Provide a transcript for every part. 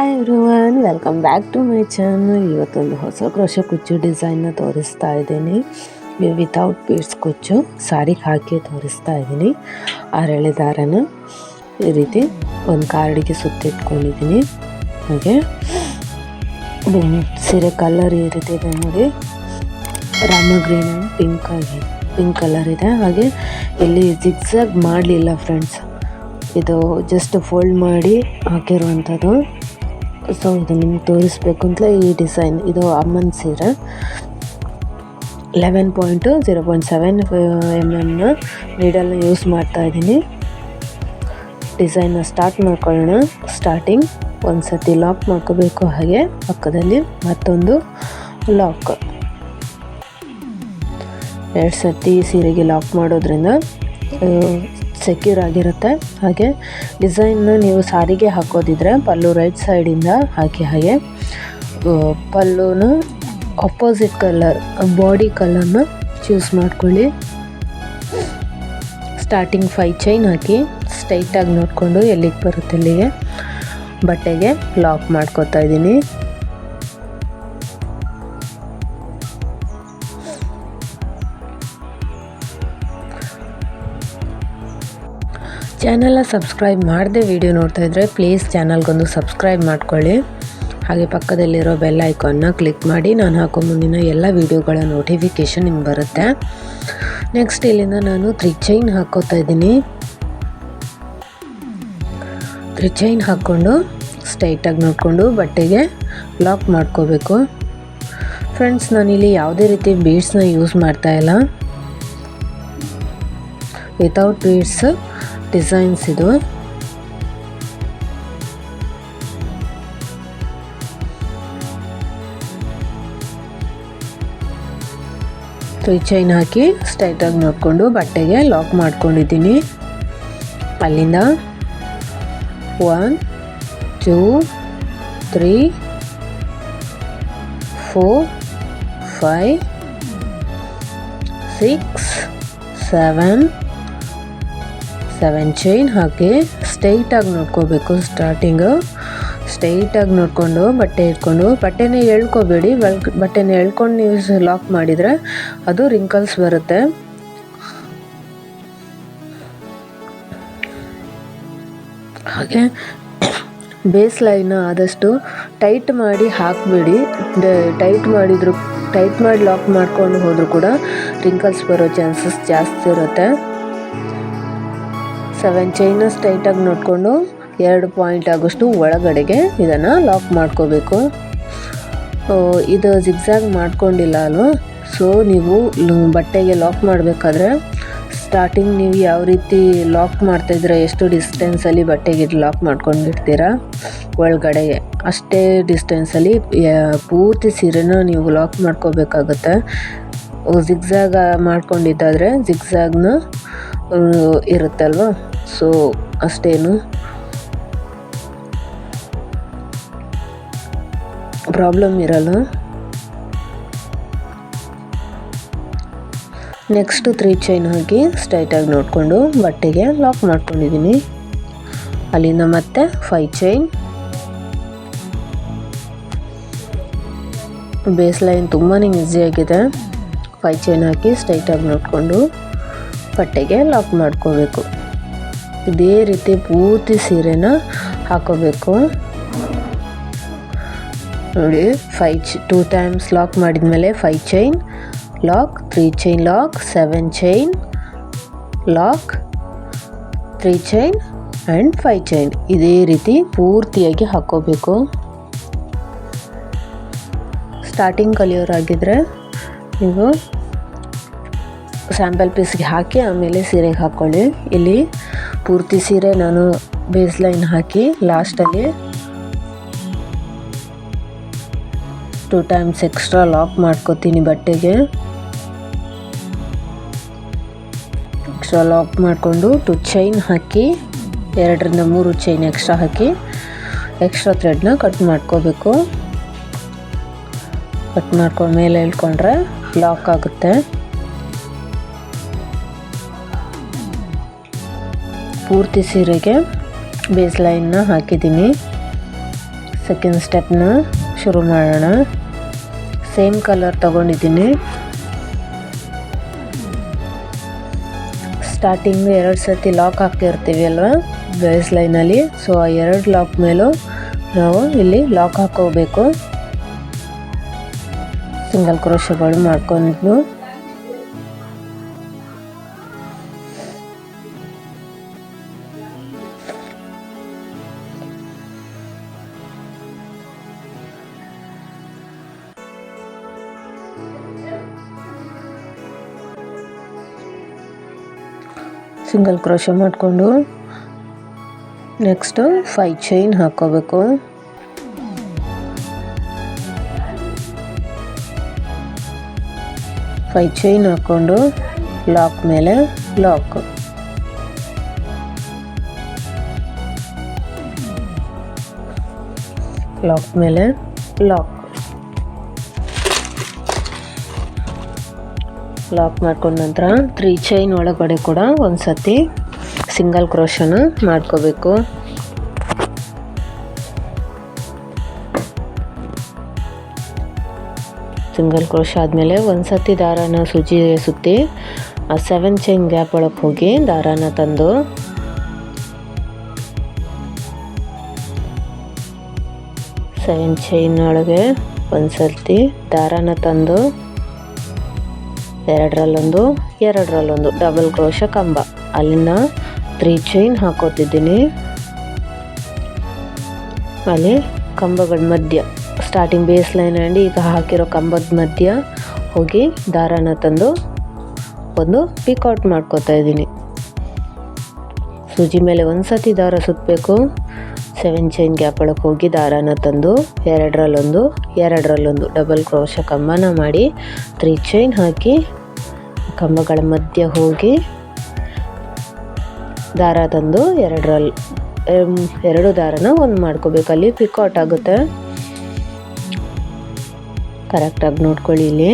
Hi everyone welcome back to my channel ಇವತ್ತೊಂದು ಹೊಸ crochet ಕುಚ್ಚು ಡಿಸೈನ್ನ ತೋರಿಸ್ತಾ ಇದ್ದೀನಿ. ವಿತೌಟ್ ಬೀಡ್ಸ್ ಕುಚ್ಚು ಸಾರಿಗೆ ಹಾಕಿ ತೋರಿಸ್ತಾ ಇದ್ದೀನಿ. ಅರಳೆ ದಾರನ ಈ ರೀತಿ ಒಂದು ಕಾರ್ಡಿಗೆ ಸುತ್ತಿಟ್ಕೊಂಡಿದ್ದೀನಿ. ಹಾಗೆ ಸೀರೆ ಕಲರ್ ಈ ರೀತಿ ಇದೆ ನೋಡಿ. ರಾಮ ಗ್ರೀನ್ ಪಿಂಕ್ ಆಗಿ ಪಿಂಕ್ ಕಲರ್ ಇದೆ. ಹಾಗೆ ಇಲ್ಲಿ ಜಿಗ್ಸಾಗ್ ಮಾಡಲಿಲ್ಲ ಫ್ರೆಂಡ್ಸ್ ಇದು ಜಸ್ಟ್ ಫೋಲ್ಡ್ ಮಾಡಿ ಹಾಕಿರುವಂಥದ್ದು ಸೊ ಇದು ನಿಮ್ಗೆ ತೋರಿಸ್ಬೇಕು ಅಂತ ಈ ಡಿಸೈನ್. ಇದು ಅಮ್ಮನ ಸೀರೆ. Eleven point zero point seven M ಎಮ್ನ ನೀಡಲ್ನ ಯೂಸ್ ಮಾಡ್ತಾ ಇದ್ದೀನಿ. ಡಿಸೈನ್ನ ಸ್ಟಾರ್ಟ್ ಮಾಡ್ಕೊಳ್ಳೋಣ. ಸ್ಟಾರ್ಟಿಂಗ್ ಒಂದು ಸತಿ ಲಾಕ್ ಮಾಡ್ಕೋಬೇಕು ಹಾಗೆ ಪಕ್ಕದಲ್ಲಿ ಮತ್ತೊಂದು ಲಾಕ್ ಎರಡು ಸತಿ ಸೀರೆಗೆ ಲಾಕ್ ಮಾಡೋದ್ರಿಂದ ಸೆಕ್ಯೂರ್ ಆಗಿರುತ್ತೆ. ಹಾಗೆ ಡಿಸೈನ್ನ ನೀವು ಸಾರಿಗೆ ಹಾಕೋದಿದ್ರೆ ಪಲ್ಲು ರೈಟ್ ಸೈಡಿಂದ ಹಾಕಿ ಹಾಗೆ ಪಲ್ಲುನ ಅಪೋಸಿಟ್ ಕಲರ್ ಬಾಡಿ ಕಲರ್ನ ಚೂಸ್ ಮಾಡ್ಕೊಳ್ಳಿ. ಸ್ಟಾರ್ಟಿಂಗ್ ಫೈ ಚೈನ್ ಹಾಕಿ ಸ್ಟ್ರೈಟಾಗಿ ನೋಡಿಕೊಂಡು ಎಲ್ಲಿಗೆ ಬರುತ್ತೆ ಅಲ್ಲಿಗೆ ಬಟ್ಟೆಗೆ ಲಾಕ್ ಮಾಡ್ಕೊತಾ ಇದ್ದೀನಿ. ಚಾನಲ್ನ ಸಬ್ಸ್ಕ್ರೈಬ್ ಮಾಡದೆ ವಿಡಿಯೋ ನೋಡ್ತಾ ಇದ್ದರೆ ಪ್ಲೀಸ್ ಚಾನಲ್ಗೊಂದು ಸಬ್ಸ್ಕ್ರೈಬ್ ಮಾಡ್ಕೊಳ್ಳಿ. ಹಾಗೆ ಪಕ್ಕದಲ್ಲಿರೋ ಬೆಲ್ ಐಕಾನ್ನ ಕ್ಲಿಕ್ ಮಾಡಿ ನಾನು ಹಾಕೋ ಮುಂದಿನ ಎಲ್ಲ ವೀಡಿಯೋಗಳ ನೋಟಿಫಿಕೇಷನ್ ನಿಮ್ಗೆ ಬರುತ್ತೆ. ನೆಕ್ಸ್ಟ್ ಇಲ್ಲಿಂದ ನಾನು ತ್ರೀ ಚೈನ್ ಹಾಕೋತಾ ಇದ್ದೀನಿ. ತ್ರೀ ಚೈನ್ ಹಾಕ್ಕೊಂಡು ಸ್ಟೈಟಾಗಿ ನೋಡಿಕೊಂಡು ಬಟ್ಟೆಗೆ ಲಾಕ್ ಮಾಡ್ಕೋಬೇಕು. ಫ್ರೆಂಡ್ಸ್ ನಾನಿಲ್ಲಿ ಯಾವುದೇ ರೀತಿ ಬೀಡ್ಸ್ನ ಯೂಸ್ ಮಾಡ್ತಾ ಇಲ್ಲ. ವಿತೌಟ್ ಬೀಡ್ಸ್ ಡಿಸೈನ್ಸ್ ಇದು. ಚೈನ್ ಹಾಕಿ ಸ್ಟೈಟಾಗಿ ನೋಡಿಕೊಂಡು ಬಟ್ಟೆಗೆ ಲಾಕ್ ಮಾಡ್ಕೊಂಡಿದ್ದೀನಿ. ಅಲ್ಲಿಂದ one two three four five six seven seven chain ಹಾಕಿ ಸ್ಟ್ರೈಟಾಗಿ ನೋಡ್ಕೋಬೇಕು ಸ್ಟಾರ್ಟಿಂಗು ಸ್ಟ್ರೈಟಾಗಿ ನೋಡಿಕೊಂಡು ಬಟ್ಟೆ ಇಟ್ಕೊಂಡು, ಬಟ್ಟೆನ ಎಳ್ಕೊಬೇಡಿ. ಬಲ್ ಬಟ್ಟೆನ ಎಳ್ಕೊಂಡು ನೀವು ಲಾಕ್ ಮಾಡಿದರೆ ಅದು ರಿಂಕಲ್ಸ್ ಬರುತ್ತೆ. ಹಾಗೆ ಬೇಸ್ ಲೈನ್ ಆದಷ್ಟು ಟೈಟ್ ಮಾಡಿ ಹಾಕಬೇಡಿ. ಟೈಟ್ ಮಾಡಿದ್ರು ಟೈಟ್ ಮಾಡಿ ಲಾಕ್ ಮಾಡ್ಕೊಂಡು ಹೋದರೂ ಕೂಡ ರಿಂಕಲ್ಸ್ ಬರೋ ಚಾನ್ಸಸ್ ಜಾಸ್ತಿ ಇರುತ್ತೆ. ಸೆವೆನ್ ಚೈನ ಸ್ಟ್ರೈಟಾಗಿ ನೋಡಿಕೊಂಡು ಎರಡು ಪಾಯಿಂಟ್ ಆಗೋಷ್ಟು ಒಳಗಡೆಗೆ ಇದನ್ನು ಲಾಕ್ ಮಾಡ್ಕೋಬೇಕು. ಇದು ಜಿಗ್ಸಾಗ್ ಮಾಡ್ಕೊಂಡಿಲ್ಲ ಅಲ್ವ? ಸೊ ನೀವು ಬಟ್ಟೆಗೆ ಲಾಕ್ ಮಾಡಬೇಕಾದ್ರೆ ಸ್ಟಾರ್ಟಿಂಗ್ ನೀವು ಯಾವ ರೀತಿ ಲಾಕ್ ಮಾಡ್ತಾಯಿದ್ರೆ ಎಷ್ಟು ಡಿಸ್ಟೆನ್ಸಲ್ಲಿ ಬಟ್ಟೆಗೆ ಲಾಕ್ ಮಾಡ್ಕೊಂಡಿರ್ತೀರಾ? ಒಳಗಡೆ ಅಷ್ಟೇ ಡಿಸ್ಟೆನ್ಸಲ್ಲಿ ಪೂರ್ತಿ ಸೀರೆನ ನೀವು ಲಾಕ್ ಮಾಡ್ಕೋಬೇಕಾಗುತ್ತೆ. ಜಿಗ್ಸಾಗ ಮಾಡ್ಕೊಂಡಿದ್ದಾದರೆ ಜಿಗ್ಸಾಗ್ನ ಇರುತ್ತಲ್ವ? ಸೊ ಅಷ್ಟೇನು. ಪ್ರಾಬ್ಲಮ್ ಇರಲ್ಲ. ನೆಕ್ಸ್ಟ್ ತ್ರೀ ಚೈನ್ ಹಾಕಿ ಸ್ಟ್ರೈಟಾಗಿ ನೋಡಿಕೊಂಡು ಬಟ್ಟೆಗೆ ಲಾಕ್ ಮಾಡ್ಕೊಂಡಿದ್ದೀನಿ ಅಲ್ಲಿಂದ ಮತ್ತೆ ಫೈ ಚೈನ್ ಬೇಸ್ ಲೈನ್ ತುಂಬಾ ಈಸಿಯಾಗಿದೆ ಫೈ ಚೈನ್ ಹಾಕಿ ಸ್ಟ್ರೈಟಾಗಿ ನೋಡಿಕೊಂಡು. ಬಟ್ಟೆಗೆ ಲಾಕ್ ಮಾಡ್ಕೋಬೇಕು. ಇದೇ ರೀತಿ ಪೂರ್ತಿ ಸೀರೆನ ಹಾಕೋಬೇಕು. ನೋಡಿ five two two times lock ಮಾಡಿದ ಮೇಲೆ five chain lock three chain lock seven chain lock three chain and five chain ಇದೇ ರೀತಿ ಪೂರ್ತಿಯಾಗಿ ಹಾಕೋಬೇಕು. ಸ್ಟಾರ್ಟಿಂಗ್ ಕಲಿಯೋರಾಗಿದ್ದರೆ ನೀವು ಸ್ಯಾಂಪಲ್ ಪೀಸ್ಗೆ ಹಾಕಿ, ಆಮೇಲೆ ಸೀರೆಗೆ ಹಾಕ್ಕೊಳ್ಳಿ ಇಲ್ಲಿ ಪೂರ್ತಿ ಸೀರೆ ನಾನು ಬೇಸ್ ಲೈನ್ ಹಾಕಿ ಲಾಸ್ಟಲ್ಲಿ ಟೂ ಟೈಮ್ಸ್ ಎಕ್ಸ್ಟ್ರಾ ಲಾಕ್ ಮಾಡ್ಕೋತೀನಿ ಬಟ್ಟೆಗೆ. ಎಕ್ಸ್ಟ್ರಾ ಲಾಕ್ ಮಾಡಿಕೊಂಡು ಟು ಚೈನ್ ಹಾಕಿ, ಎರಡರಿಂದ ಮೂರು ಚೈನ್ ಎಕ್ಸ್ಟ್ರಾ ಹಾಕಿ ಎಕ್ಸ್ಟ್ರಾ ಥ್ರೆಡ್ನ ಕಟ್ ಮಾಡ್ಕೋಬೇಕು. ಕಟ್ ಮಾಡ್ಕೊಂಡು ಮೇಲೆ ಇಳ್ಕೊಂಡ್ರೆ ಲಾಕ್ ಆಗುತ್ತೆ. ಪೂರ್ತಿ ಸೀರೆಗೆ ಬೇಸ್ ಲೈನ್ನ ಹಾಕಿದ್ದೀನಿ. ಸೆಕೆಂಡ್ ಸ್ಟೆಪ್ನ ಶುರು ಮಾಡೋಣ. ಸೇಮ್ ಕಲರ್ ತಗೊಂಡಿದ್ದೀನಿ. ಸ್ಟಾರ್ಟಿಂಗ್ ಎರಡು ಸರ್ತಿ ಲಾಕ್ ಹಾಕಿರ್ತೀವಿ ಅಲ್ವಾ? ಬೇಸ್ ಲೈನಲ್ಲಿ ಸೊ ಆ ಎರಡು ಲಾಕ್ ಮೇಲೂ ನಾವು ಇಲ್ಲಿ ಲಾಕ್ ಹಾಕೋಬೇಕು. ಸಿಂಗಲ್ ಕ್ರೋಶಗಳು ಮಾಡ್ಕೊಂಡು. ಸಿಂಗಲ್ ಕ್ರೋಶ ಮಾಡಿಕೊಂಡು ನೆಕ್ಸ್ಟು ಫೈ ಚೈನ್ ಹಾಕ್ಕೋಬೇಕು. ಫೈ ಚೈನ್ ಹಾಕ್ಕೊಂಡು ಲಾಕ್ ಮೇಲೆ ಲಾಕ್. ಲಾಕ್ ಮೇಲೆ ಲಾಕ್. ಲಾಕ್ ಮಾಡ್ಕೊಂಡ ನಂತರ ತ್ರೀ ಚೈನ್ ಒಳಗಡೆ ಕೂಡ ಒಂದು ಸತಿ ಸಿಂಗಲ್ ಕ್ರೋಶನ ಮಾಡ್ಕೋಬೇಕು. ಸಿಂಗಲ್ ಕ್ರೋಶ ಆದಮೇಲೆ ಒಂದು ಸತಿ ದಾರಾನ ಸುಜಿ ಸುತ್ತಿ ಆ ಸೆವೆನ್ ಚೈನ್ ಗ್ಯಾಪ್ ಒಳಗೆ ಹೋಗಿ ದಾರಾನ ತಂದು ಸೆವೆನ್ ಚೈನ್ ಒಳಗೆ ಒಂದು ಸರ್ತಿ ದಾರಾನ ತಂದು ಎರಡರಲ್ಲೊಂದು ಎರಡರಲ್ಲೊಂದು. ಡಬಲ್ ಕ್ರೋಶ ಕಂಬ. ಅಲ್ಲಿನ ತ್ರೀ ಚೈನ್ ಹಾಕೋತಿದ್ದೀನಿ. ಅಲ್ಲಿ ಕಂಬಗಳ ಮಧ್ಯ. ಸ್ಟಾರ್ಟಿಂಗ್ ಬೇಸ್ ಲೈನ್ ಆ್ಯಂಡ್ ಈಗ ಹಾಕಿರೋ ಕಂಬದ ಮಧ್ಯ ಹೋಗಿ ದಾರಾನ ತಂದು ಒಂದು ಪಿಕೌಟ್ ಮಾಡ್ಕೋತಾ ಇದ್ದೀನಿ. ಸೂಜಿ ಮೇಲೆ ಒಂದು ಸತಿ ದಾರ ಸುತ್ತಬೇಕು ಸೆವೆನ್ ಚೈನ್ ಗ್ಯಾಪ್ ಒಳಗೆ ಹೋಗಿ ದಾರಾನ ತಂದು ಎರಡರಲ್ಲೊಂದು ಎರಡರಲ್ಲೊಂದು ಡಬಲ್ ಕ್ರೋಶ ಕಂಬನ ಮಾಡಿ ತ್ರೀ ಚೈನ್ ಹಾಕಿ ಕಂಬಗಳ ಮಧ್ಯ ಹೋಗಿ ದಾರ ತಂದು ಎರಡರಲ್ಲಿ ಎರಡು ದಾರನ ಒಂದು ಮಾಡ್ಕೋಬೇಕು. ಅಲ್ಲಿ ಪಿಕೌಟ್ ಆಗುತ್ತೆ. ಕರೆಕ್ಟಾಗಿ ನೋಡ್ಕೊಳ್ಳಿ ಇಲ್ಲಿ.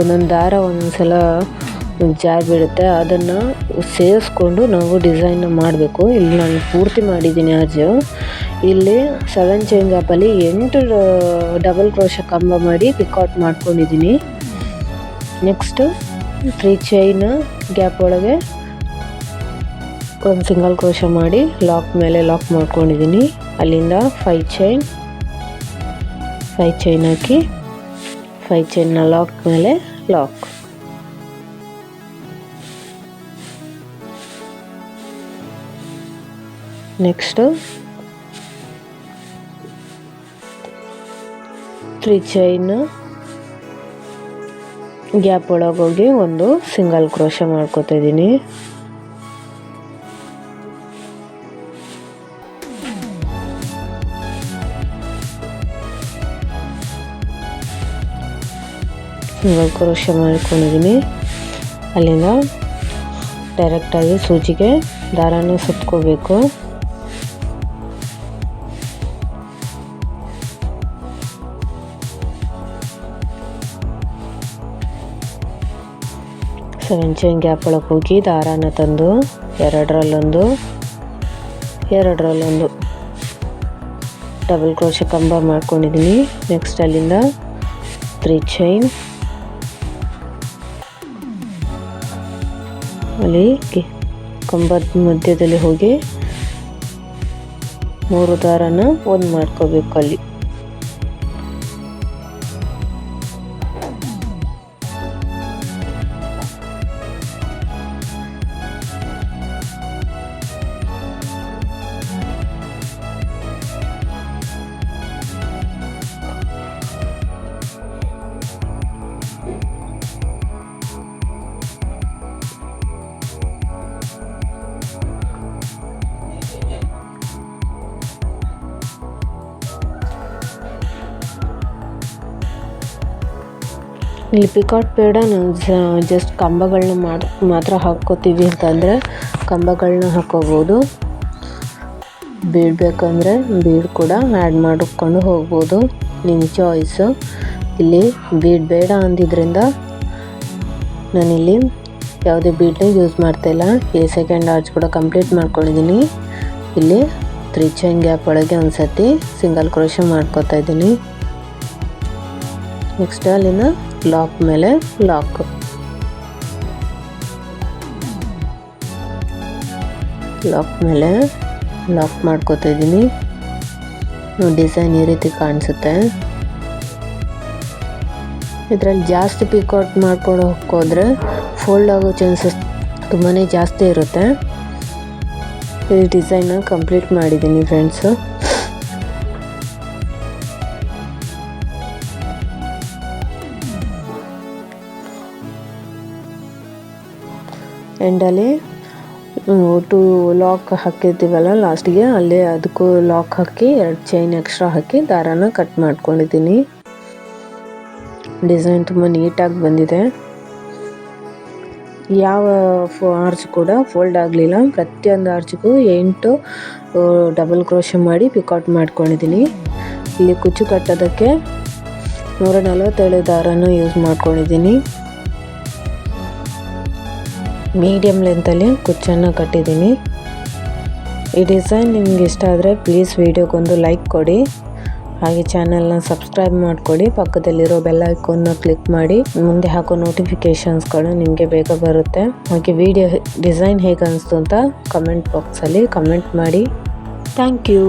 ಒಂದೊಂದು ದಾರ, ಒಂದೊಂದು ಸಲ ಜಾರ್ ಬೀಳುತ್ತೆ. ಅದನ್ನು ಸೇರಿಸ್ಕೊಂಡು ನಾವು ಡಿಸೈನ್ ಮಾಡಬೇಕು. ಇಲ್ಲಿ ನಾನು ಪೂರ್ತಿ ಮಾಡಿದ್ದೀನಿ ಅರ್ಜು ಇಲ್ಲಿ ಸೆವೆನ್ ಚೈನ್ ಗ್ಯಾಪಲ್ಲಿ ಎಂಟು ಡಬಲ್ ಕ್ರೋಶ ಕಂಬ ಮಾಡಿ ಪಿಕೌಟ್ ಮಾಡ್ಕೊಂಡಿದ್ದೀನಿ. ನೆಕ್ಸ್ಟು ತ್ರೀ ಚೈನ್ ಗ್ಯಾಪ್ ಒಳಗೆ ಒಂದು ಸಿಂಗಲ್ ಕ್ರೋಶ ಮಾಡಿ ಲಾಕ್ ಮೇಲೆ ಲಾಕ್ ಮಾಡ್ಕೊಂಡಿದ್ದೀನಿ. ಅಲ್ಲಿಂದ ಫೈ ಚೈನ್ ಫೈ ಚೈನ್ ಹಾಕಿ ಫೈ ಚೈನ್ನ ಲಾಕ್ ಮೇಲೆ lock next three chain gap ಒಳಗೋಗಿ ಒಂದು ಸಿಂಗಲ್ ಕ್ರೋಶ ಮಾಡ್ಕೋತಾ ಇದ್ದೀನಿ. ಸಿಂಗಲ್ ಕ್ರೋಶ ಮಾಡ್ಕೊಂಡಿದ್ದೀನಿ. ಅಲ್ಲಿಂದ ಡೈರೆಕ್ಟಾಗಿ ಸೂಜಿಗೆ ದಾರಾನ ಸುತ್ಕೋಬೇಕು ಸೆವೆನ್ ಚೈನ್ ಗ್ಯಾಪ್ ಒಳಗೆ ಹೋಗಿ ದಾರಾನ ತಂದು ಎರಡರಲ್ಲೊಂದು ಎರಡರಲ್ಲೊಂದು. ಡಬಲ್ ಕ್ರೋಶ ಕಂಬ ಮಾಡ್ಕೊಂಡಿದ್ದೀನಿ. ನೆಕ್ಸ್ಟ್ ಅಲ್ಲಿಂದ ತ್ರೀ ಚೈನ್ ಅಲ್ಲಿ ಕಂಬದ ಮಧ್ಯದಲ್ಲಿ ಹೋಗಿ ಮೂರು ದಾರನ ಒಂದು ಮಾಡ್ಕೋಬೇಕು ಅಲ್ಲಿ. ಇಲ್ಲಿ ಪಿಕಾಟ್ ಬೇಡ ನಾವು ಜಸ್ಟ್ ಕಂಬಗಳನ್ನ ಮಾಡಿ, ಮಾತ್ರ ಹಾಕ್ಕೋತೀವಿ ಅಂತಂದರೆ ಕಂಬಗಳನ್ನ ಹಾಕ್ಕೋಬೋದು. ಬೀಡ್ ಬೇಕಂದರೆ ಬೀಡ್ ಕೂಡ ಆ್ಯಡ್ ಮಾಡಿಕೊಂಡು ಹೋಗ್ಬೋದು. ನಿಮ್ಮ ಚಾಯ್ಸು ಇಲ್ಲಿ ಬೀಡ್ ಬೇಡ ಅಂದಿದ್ದರಿಂದ ನಾನಿಲ್ಲಿ ಯಾವುದೇ ಬೀಡನ್ನ ಯೂಸ್ ಮಾಡ್ತಾಯಿಲ್ಲ ಎ ಸೆಕೆಂಡ್ ಆರ್ಚ್ ಕೂಡ ಕಂಪ್ಲೀಟ್ ಮಾಡ್ಕೊಂಡಿದ್ದೀನಿ ಇಲ್ಲಿ ತ್ರೀ ಚೈನ್ ಗ್ಯಾಪ್ ಒಳಗೆ ಒಂದು ಸತಿ ಸಿಂಗಲ್ ಕ್ರೋಶ ಮಾಡ್ಕೋತಾ ಇದ್ದೀನಿ. ನೆಕ್ಸ್ಟ್ ಅಲ್ಲಿಂದ ಲಾಕ್ ಮೇಲೆ ಲಾಕ್ ಲಾಕ್ ಮೇಲೆ ಲಾಕ್ ಮಾಡ್ಕೋತಾ ಇದ್ದೀನಿ. ಡಿಸೈನ್ ಈ ರೀತಿ ಕಾಣಿಸುತ್ತೆ. ಇದರಲ್ಲಿ ಜಾಸ್ತಿ ಪಿಕೌಟ್ ಮಾಡ್ಕೊಂಡು ಹೋಗೋದ್ರೆ ಫೋಲ್ಡ್ ಆಗೋ ಚಾನ್ಸಸ್ ತುಂಬಾ ಜಾಸ್ತಿ ಇರುತ್ತೆ. ಈ ಡಿಸೈನ ಕಂಪ್ಲೀಟ್ ಮಾಡಿದ್ದೀನಿ ಫ್ರೆಂಡ್ಸು ಎಂಡಲ್ಲಿ ಟು ಲಾಕ್ ಹಾಕಿರ್ತೀವಲ್ಲ ಲಾಸ್ಟಿಗೆ ಅಲ್ಲಿ ಅದಕ್ಕೂ ಲಾಕ್ ಹಾಕಿ, ಎರಡು ಚೈನ್ ಎಕ್ಸ್ಟ್ರಾ ಹಾಕಿ ದಾರಾನ ಕಟ್ ಮಾಡ್ಕೊಂಡಿದ್ದೀನಿ. ಡಿಸೈನ್ ತುಂಬ ನೀಟಾಗಿ ಬಂದಿದೆ. ಯಾವ ಫೋ ಆರ್ಚ್ ಕೂಡ ಫೋಲ್ಡ್ ಆಗಲಿಲ್ಲ. ಪ್ರತಿಯೊಂದು ಆರ್ಚ್ಗೂ ಎಂಟು ಡಬಲ್ ಕ್ರೋಶ ಮಾಡಿ ಪಿಕೌಟ್ ಮಾಡ್ಕೊಂಡಿದ್ದೀನಿ. ಇಲ್ಲಿ ಕುಚ್ಚು ಕಟ್ಟೋದಕ್ಕೆ ನೂರ ನಲವತ್ತೇಳು ದಾರನ ಯೂಸ್ ಮಾಡ್ಕೊಂಡಿದ್ದೀನಿ. ಮೀಡಿಯಮ್ ಲೆಂತಲ್ಲಿ ಕುಚ್ಚನ್ನು ಕಟ್ಟಿದ್ದೀನಿ. ಈ ಡಿಸೈನ್ ನಿಮ್ಗೆ ಇಷ್ಟ ಆದರೆ ಪ್ಲೀಸ್ ವೀಡಿಯೋಗೊಂದು ಲೈಕ್ ಕೊಡಿ. ಹಾಗೆ ಚಾನಲ್ನ ಸಬ್ಸ್ಕ್ರೈಬ್ ಮಾಡಿಕೊಡಿ. ಪಕ್ಕದಲ್ಲಿರೋ ಬೆಲ್ ಐಕೋನ್ನ ಕ್ಲಿಕ್ ಮಾಡಿ. ಮುಂದೆ ಹಾಕೋ ನೋಟಿಫಿಕೇಷನ್ಸ್ಗಳು ನಿಮಗೆ ಬೇಗ ಬರುತ್ತೆ. ಹಾಗೆ ವಿಡಿಯೋ ಡಿಸೈನ್ ಹೇಗೆ ಅನಿಸ್ತು ಅಂತ ಕಮೆಂಟ್ ಬಾಕ್ಸಲ್ಲಿ ಕಮೆಂಟ್ ಮಾಡಿ. Thank you